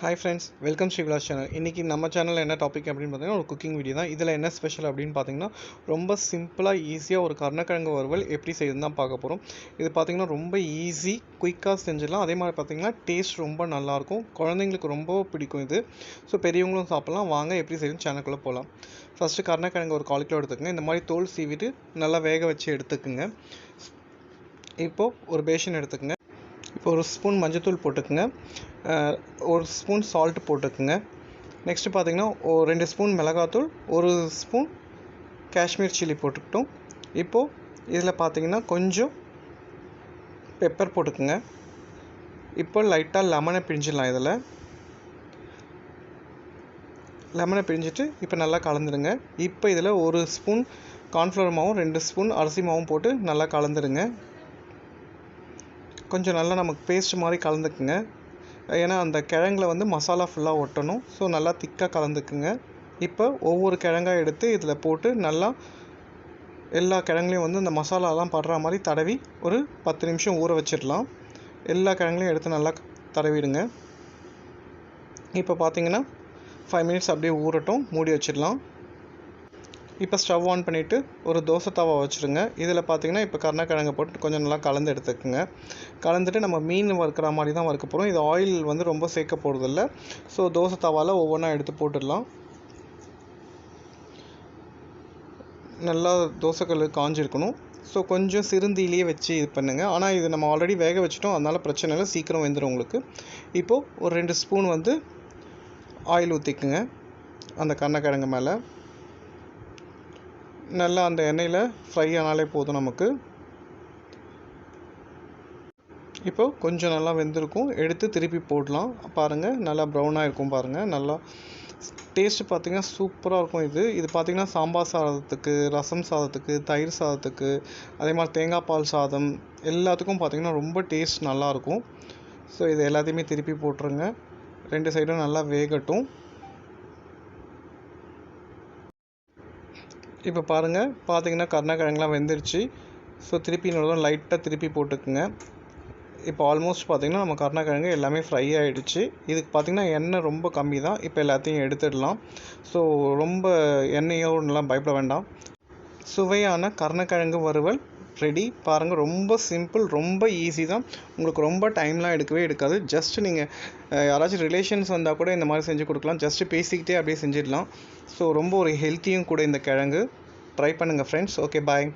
Hi friends welcome Sri Vilas channel இன்றைக்கி நம்ம சேனலில் என்ன டாபிக் அப்படின்னு பார்த்தீங்கன்னா ஒரு குக்கிங் வீடியோ தான். இதில் என்ன ஸ்பெஷல் அப்படின்னு பார்த்தீங்கன்னா ரொம்ப சிம்பிளாக ஈஸியாக ஒரு கருணக்கிழங்கு வறுவல் எப்படி செய்யுதுன்னு தான் பார்க்க போகிறோம் இது பார்த்தீங்கன்னா ரொம்ப ஈஸி குயிக்காக செஞ்சிடலாம். அதே மாதிரி பார்த்திங்கன்னா டேஸ்ட் ரொம்ப நல்லாயிருக்கும் குழந்தைங்களுக்கு ரொம்ப பிடிக்கும் இது. ஸோ பெரியவங்களும் சாப்பிட்லாம். வாங்க எப்படி செய்யணும் சேனலுக்குள்ளே போகலாம் ஃபஸ்ட்டு கருணக்கிழங்கு ஒரு கால் கிலோ எடுத்துக்கங்க. இந்த மாதிரி தோல் சீவிட்டு நல்லா வேக வச்சு எடுத்துக்கோங்க. இப்போது ஒரு பேஷன் எடுத்துக்கோங்க. இப்போ ஒரு ஸ்பூன் மஞ்சத்தூள் போட்டுக்குங்க. ஒரு ஸ்பூன் சால்ட் போட்டுக்குங்க. நெக்ஸ்ட்டு பார்த்தீங்கன்னா ஒரு ரெண்டு ஸ்பூன் மிளகாத்தூள் ஒரு ஸ்பூன் காஷ்மீர் சில்லி போட்டுக்கிட்டோம். இப்போது இதில் பார்த்தீங்கன்னா கொஞ்சம் பெப்பர் போட்டுக்குங்க. இப்போ லைட்டாக லெமனை பிழிஞ்சிடலாம் இதில். லெமனை பிரிஞ்சிட்டு இப்போ நல்லா கலந்துடுங்க இப்போ இதில் ஒரு ஸ்பூன் கார்ன்ஃப்ளவர் மாவும் ரெண்டு ஸ்பூன் அரிசி மாவும் போட்டு நல்லா கலந்துடுங்க கொஞ்சம் நல்லா நமக்கு பேஸ்ட் மாதிரி கலந்துக்குங்க. ஏன்னா அந்த கிழங்குல வந்து மசாலா ஃபுல்லாக ஒட்டணும். ஸோ நல்லா திக்காக கலந்துக்குங்க. இப்போ ஒவ்வொரு கிழங்காக எடுத்து இதில் போட்டு நல்லா எல்லா கிழங்குலையும் வந்து இந்த மசாலாலாம் படுற மாதிரி தடவி ஒரு பத்து நிமிஷம் ஊற வச்சிடலாம். எல்லா கிழங்குலையும் எடுத்து நல்லா தடவிடுங்க. இப்போ பார்த்தீங்கன்னா ஃபைவ் மினிட்ஸ் அப்படியே ஊறட்டும். மூடி வச்சிடலாம். இப்போ ஸ்டவ் ஆன் பண்ணிவிட்டு ஒரு தோசை தவா வச்சுருங்க. இதில் பார்த்தீங்கன்னா இப்போ கருணக்கிழங்கு போட்டு கொஞ்சம் நல்லா கலந்து எடுத்துக்கோங்க. கலந்துட்டு நம்ம மீன் வறுக்கிற மாதிரி தான் வறுக்க போகிறோம். இது ஆயில் வந்து ரொம்ப சேர்க்க போகிறதில்ல. ஸோ தோசை தவாவில் ஒவ்வொன்றா எடுத்து போட்டுடலாம். நல்லா தோசைக்கல் காஞ்சிருக்கணும். ஸோ கொஞ்சம் சிறுந்தியிலேயே வச்சு இது பண்ணுங்கள் ஆனால் இது நம்ம ஆல்ரெடி வேக வச்சிட்டோம். அதனால் பிரச்சனை இல்லை. சீக்கிரம் வெந்துடும் உங்களுக்கு. இப்போது ஒரு ரெண்டு ஸ்பூன் வந்து ஆயில் ஊற்றிக்குங்க அந்த கண்ணக்கிழங்கு மேலே. நல்லா அந்த எண்ணெயில் ஃப்ரை ஆனாலே போதும் நமக்கு. இப்போ கொஞ்சம் நல்லா வெந்திருக்கும். எடுத்து திருப்பி போடலாம். பாருங்கள் நல்லா ப்ரௌனாக இருக்கும் பாருங்கள் நல்லா டேஸ்ட்டு பார்த்தீங்கன்னா சூப்பராக இருக்கும் இது. இது பார்த்தீங்கன்னா சாம்பார் சாதத்துக்கு ரசம் சாதத்துக்கு தயிர் சாதத்துக்கு அதே மாதிரி தேங்காய் பால் சாதம் எல்லாத்துக்கும் பார்த்தீங்கன்னா ரொம்ப டேஸ்ட் நல்லாயிருக்கும் ஸோ இது எல்லாத்தையுமே திருப்பி போட்டுருங்க. ரெண்டு சைடும் நல்லா வேகட்டும். இப்போ பாருங்கள் பார்த்தீங்கன்னா கருணக்கிழங்குலாம் வெந்துருச்சு. ஸோ திருப்பி இன்னொரு லைட்டாக திருப்பி போட்டுக்குங்க. இப்போ ஆல்மோஸ்ட் பார்த்திங்கன்னா நம்ம கருணக்கிழங்கு எல்லாமே ஃப்ரை ஆகிடுச்சு இதுக்கு பார்த்தீங்கன்னா எண்ணெய் ரொம்ப கம்மி தான் இப்போ எல்லாத்தையும் எடுத்துடலாம். ஸோ ரொம்ப எண்ணெயோடலாம் பயப்பட வேண்டாம். சுவையான கருணக்கிழங்கு வறுவல். ரெடி. பாருங்கள் ரொம்ப சிம்பிள் ரொம்ப ஈஸி தான். உங்களுக்கு ரொம்ப டைம்லாம் எடுக்கவே எடுக்காது. ஜஸ்ட் நீங்கள் யாராச்சும் ரிலேஷன்ஸ் வந்தால் கூட இந்த மாதிரி செஞ்சு கொடுக்கலாம். ஜஸ்ட் பேசிக்கிட்டே அப்படியே செஞ்சிடலாம். ஸோ ரொம்ப ஒரு ஹெல்த்தியும் கூட இந்த கிழங்கு. ட்ரை பண்ணுங்கள் ஃப்ரெண்ட்ஸ் ஓகே பாய்